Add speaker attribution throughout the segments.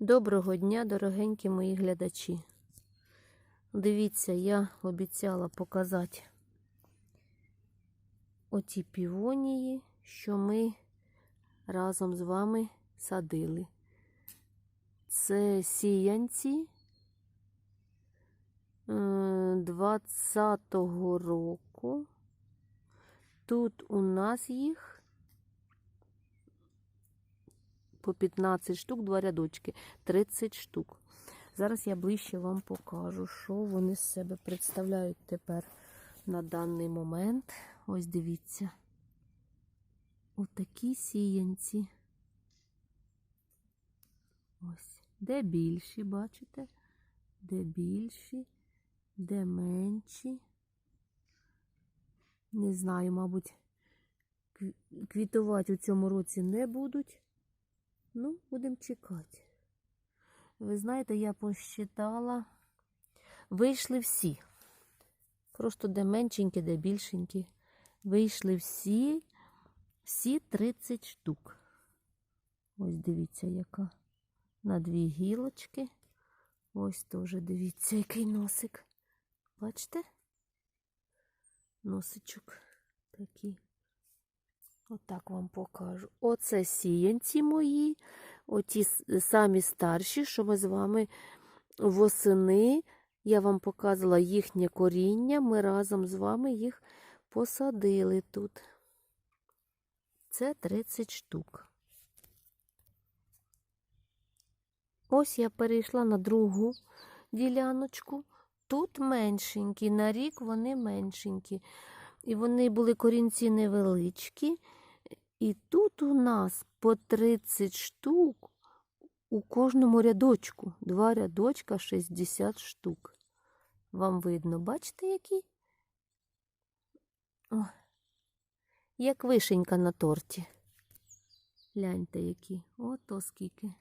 Speaker 1: Доброго дня, дорогенькі мої глядачі. Дивіться, я обіцяла показати оті півонії, що ми разом з вами садили. Це сіянці е, 20-го року. Тут у нас їх по 15 штук, два рядочки, 30 штук. Зараз я ближче вам покажу, що вони з себе представляють тепер на даний момент. Ось дивіться. Отакі сіянці. Ось. Де більші, бачите? Де більші, де менші. Не знаю, мабуть, квітувати у цьому році не будуть. Ну, будемо чекати. Ви знаєте, я посчитала. Вийшли всі. Просто де меншенькі, де більшенькі. Вийшли всі, всі 30 штук. Ось дивіться, яка. На дві гілочки. Ось теж дивіться, який носик. Бачите? Носичок такий. Отак вам покажу. Оце сіянці мої, оті самі старші, що ми з вами восени. Я вам показувала їхнє коріння. Ми разом з вами їх посадили тут. Це 30 штук. Ось я перейшла на другу діляночку. Тут меншенькі, на рік вони меншенькі. І вони були корінці невеличкі. І тут у нас по 30 штук у кожному рядочку. Два рядочка 60 штук. Вам видно, бачите, які? О, як вишенька на торті. Гляньте, які. Ото скільки.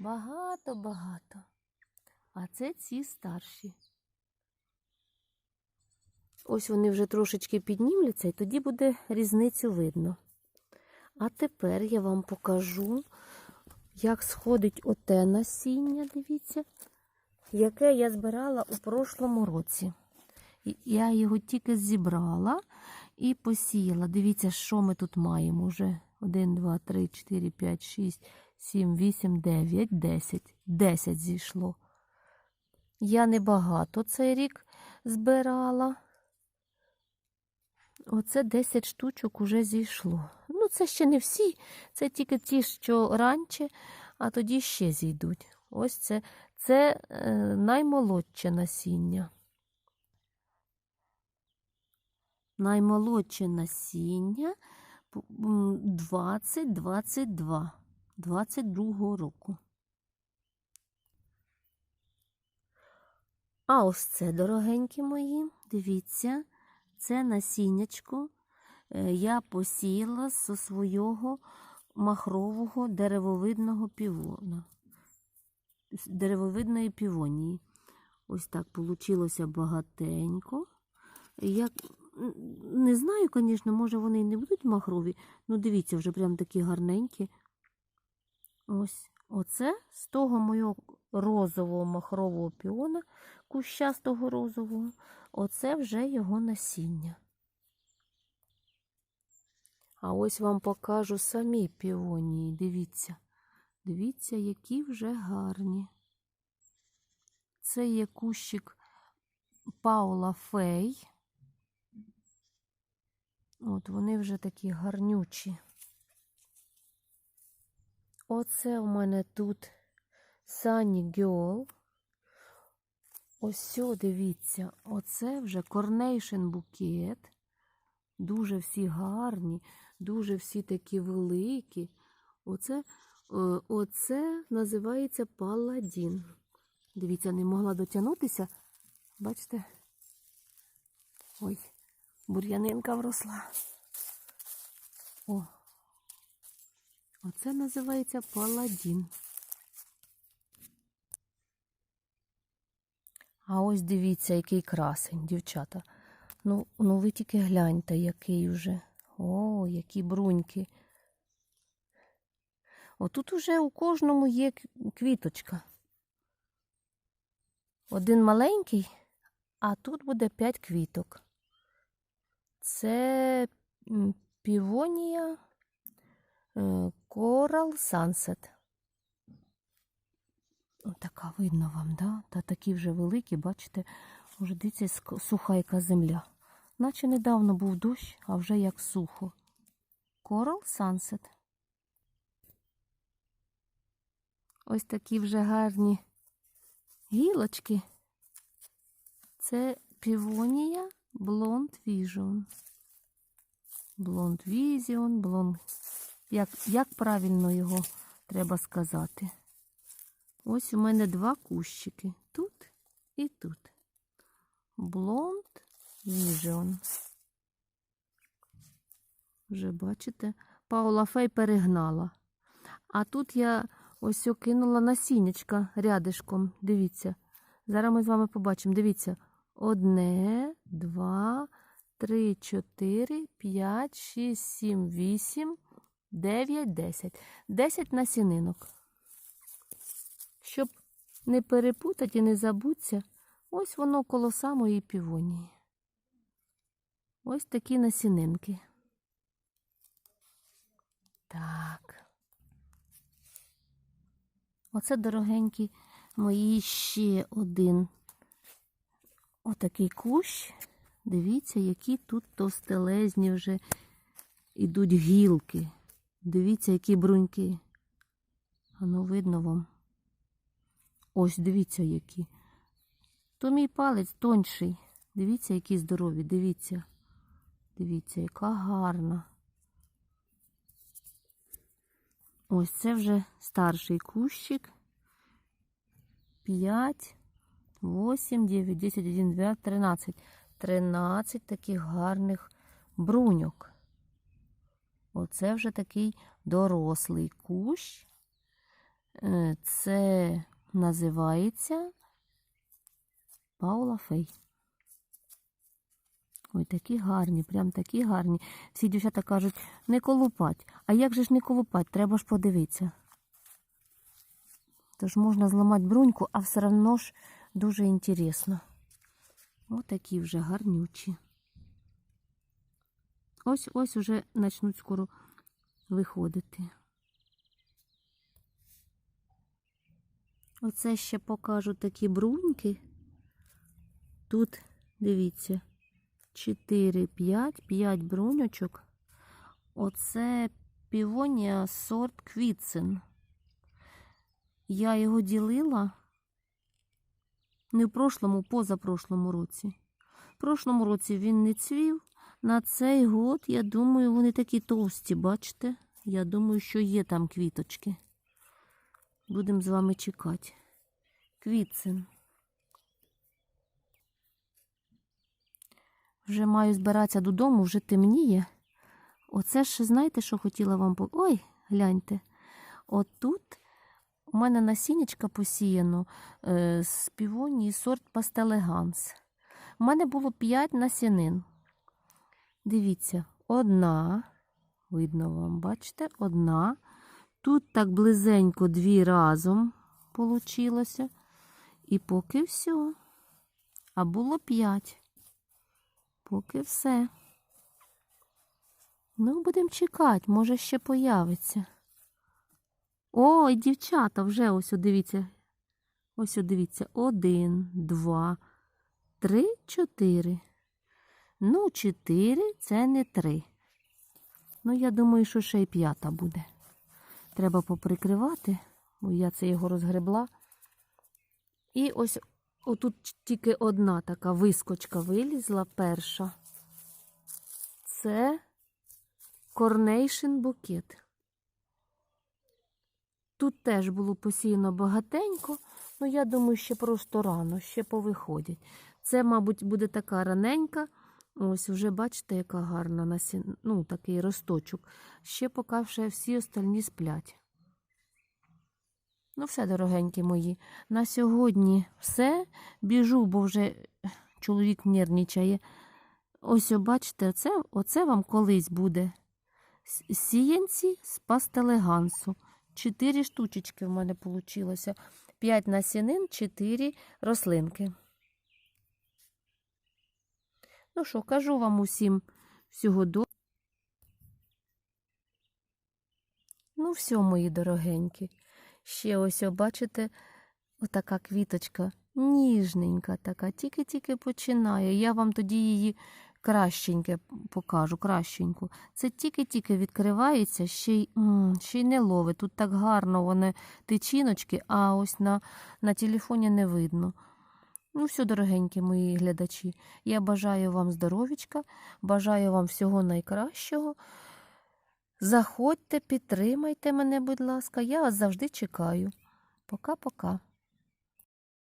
Speaker 1: Багато-багато. А це ці старші. Ось вони вже трошечки піднімляться, і тоді буде різницю видно. А тепер я вам покажу, як сходить оте насіння, дивіться, яке я збирала у прошлому році. Я його тільки зібрала і посіяла. Дивіться, що ми тут маємо вже. 1, 2, 3, 4, 5, 6, 7, 8, 9, 10. 10 зійшло. Я небагато цей рік збирала. Оце 10 штучок уже зійшло. Ну, це ще не всі, це тільки ті, що раніше, а тоді ще зійдуть. Ось це, це е, наймолодше насіння. Наймолодше насіння 20-22, 22 року. А ось це, дорогенькі мої, дивіться. Це насіннячко е, я посіяла зі свого махрового деревовидного півона. Деревовидної півонії. Ось так вийшло багатенько. Я не знаю, звісно, може вони і не будуть махрові. Ну, дивіться, вже прям такі гарненькі. Ось. Оце з того моєго розового махрового піона, кущастого розового. Оце вже його насіння. А ось вам покажу самі піонії. Дивіться. Дивіться, які вже гарні. Це є кущик Паула Фей. От вони вже такі гарнючі. Оце у мене тут Sunny Girl. Ось дивіться, оце вже корнейшн букет. Дуже всі гарні, дуже всі такі великі. Оце, е, оце називається паладін. Дивіться, не могла дотягнутися. Бачите? Ой, бур'янинка вросла. О, оце називається паладін. А ось дивіться, який красень, дівчата. Ну, ну ви тільки гляньте, який вже. О, які бруньки. Отут уже у кожному є квіточка. Один маленький, а тут буде п'ять квіток. Це півонія е, Coral Sunset. Така видно вам, да? Та такі вже великі, бачите, вже дивіться, ск- суха яка земля. Наче недавно був дощ, а вже як сухо. Coral Sunset. Ось такі вже гарні гілочки. Це півонія Blonde Vision. Blonde Vision, Blonde. Як, як правильно його треба сказати? Ось у мене два кущики. Тут і тут. Blonde Vision. Вже бачите, Паула Фей перегнала. А тут я ось кинула насіннячка рядишком. Дивіться. Зараз ми з вами побачимо. Дивіться. Одне, два, три, чотири, п'ять, шість, сім, вісім, дев'ять, десять. Десять насінинок. Щоб не перепутати і не забутися, ось воно коло самої півонії. Ось такі насінинки. Так. Оце, дорогенькі мої ще один отакий кущ. Дивіться, які тут товстелезні вже ідуть гілки. Дивіться, які бруньки. Воно видно вам. Ось, дивіться, які. То мій палець тонший. Дивіться, які здорові, дивіться. Дивіться, яка гарна. Ось це вже старший кущик. 5, 8, 9, 10, 1, 2, 13. 13 таких гарних бруньок. Оце вже такий дорослий кущ. Е, Це називається Паула Фей. Ой, такі гарні, прям такі гарні. Всі дівчата кажуть, не колупать. А як же ж не колупать? Треба ж подивитися. Тож можна зламати бруньку, а все одно ж дуже інтересно. Ось такі вже гарнючі. Ось ось уже почнуть скоро виходити. Оце ще покажу такі бруньки. Тут, дивіться, 4, 5, 5 бруньочок. Оце півонія сорт Квітсен. Я його ділила не в прошлому, позапрошлому році. В прошлому році він не цвів. На цей год, я думаю, вони такі товсті, бачите? Я думаю, що є там квіточки. Будемо з вами чекати. Квітцин. Вже маю збиратися додому, вже темніє. Оце ж, знаєте, що хотіла вам по. Ой, гляньте. Отут у мене насіннячка посіяно е, з півонії сорт Пастелеганс. У мене було 5 насінин. Дивіться, одна, видно вам, бачите, одна. Тут так близенько дві разом получилося. І поки все. А було 5. Поки все. Ну, будемо чекати, може ще появиться. О, і дівчата вже ось дивіться. Ось дивіться. Один, два, три, чотири. Ну, чотири це не три. Ну, я думаю, що ще й п'ята буде. Треба поприкривати, бо я це його розгребла. І ось отут тільки одна така вискочка вилізла перша. Це Coronation букет. Тут теж було посіяно багатенько, ну я думаю, ще просто рано, ще повиходять. Це, мабуть, буде така раненька. Ось вже бачите, яка гарна насін... ну, такий росточок. Ще поки вже всі остальні сплять. Ну, все, дорогенькі мої. На сьогодні все. Біжу, бо вже чоловік нервничає. Ось, бачите, оце, оце вам колись буде. Сіянці з пастелегансу. Чотири штучечки в мене вийшло. П'ять насінин, чотири рослинки. Ну що, кажу вам усім всього до. Ну, все, мої дорогенькі. Ще ось, бачите, отака квіточка, ніжненька така, тільки-тільки починає. Я вам тоді її кращеньке покажу, кращеньку. Це тільки-тільки відкривається, ще й, м, ще й не ловить. Тут так гарно вони тичіночки, а ось на, на телефоні не видно. Ну, все, дорогенькі мої глядачі. Я бажаю вам здоров'ячка, бажаю вам всього найкращого. Заходьте, підтримайте мене, будь ласка. Я вас завжди чекаю. Пока-пока.